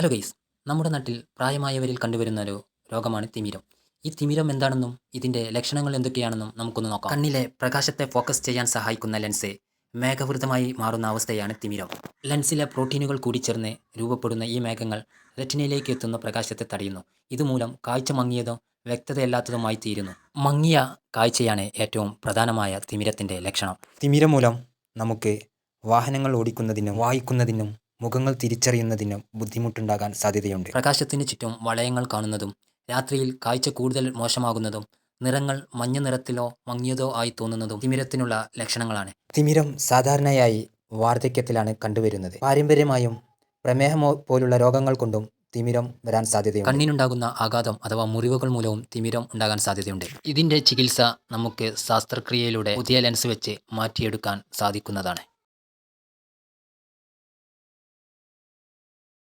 Hello guys നമ്മുടെ നാട്ടിൽ പ്രായമായവരിൽ കണ്ടുവരുന്ന ഒരു രോഗമാണ് തിമിരം. ഈ തിമിരം എന്താണെന്നും ഇതിന്റെ ലക്ഷണങ്ങൾ എന്തൊക്കെയാണെന്നും നമുക്കൊന്ന് നോക്കാം. കണ്ണിലെ പ്രകാശത്തെ ഫോക്കസ് ചെയ്യാൻ സഹായിക്കുന്ന ലെൻസ് മേഘവൃതമായി മാറുന്ന അവസ്ഥയാണ് തിമിരം. ലെൻസിലെ പ്രോട്ടീനുകൾ കൂടിച്ചേർന്ന് രൂപപ്പെടുന്ന ഈ മേഘങ്ങൾ റെറ്റിനയിലേക്ക് എത്തുന്ന പ്രകാശത്തെ തടയുന്നു. ഇതുമൂലം കാഴ്ച മങ്ങിയതും വ്യക്തതയല്ലാത്തതുമായി തീരുന്നു. മങ്ങിയ കാഴ്ചയാണ് ഏറ്റവും പ്രധാനമായ തിമിരത്തിന്റെ ലക്ഷണം. തിമിരം മൂലം നമുക്ക് വാഹനങ്ങൾ ഓടിക്കുന്നതിനും വായിക്കുന്നതിനും മുഖങ്ങൾ തിരിച്ചറിയുന്നതിനും ബുദ്ധിമുട്ടുണ്ടാകാൻ സാധ്യതയുണ്ട്. പ്രകാശത്തിന് ചുറ്റും വളയങ്ങൾ കാണുന്നതും രാത്രിയിൽ കാഴ്ച കൂടുതൽ മോശമാകുന്നതും നിറങ്ങൾ മഞ്ഞ നിറത്തിലോ മങ്ങിയതോ ആയി തോന്നുന്നതും തിമിരത്തിനുള്ള ലക്ഷണങ്ങളാണ്. തിമിരം സാധാരണയായി വാർദ്ധക്യത്തിലാണ് കണ്ടുവരുന്നത്. പാരമ്പര്യമായും പ്രമേഹമോ പോലുള്ള രോഗങ്ങൾ കൊണ്ടും തിമിരം വരാൻ സാധ്യതയുണ്ട്. കണ്ണിനുണ്ടാകുന്ന ആഘാതം അഥവാ മുറിവുകൾ മൂലവും തിമിരം ഉണ്ടാകാൻ സാധ്യതയുണ്ട്. ഇതിന്റെ ചികിത്സ നമുക്ക് ശാസ്ത്രക്രിയയിലൂടെ പുതിയ ലെൻസ് വെച്ച് മാറ്റിയെടുക്കാൻ സാധിക്കുന്നതാണ്.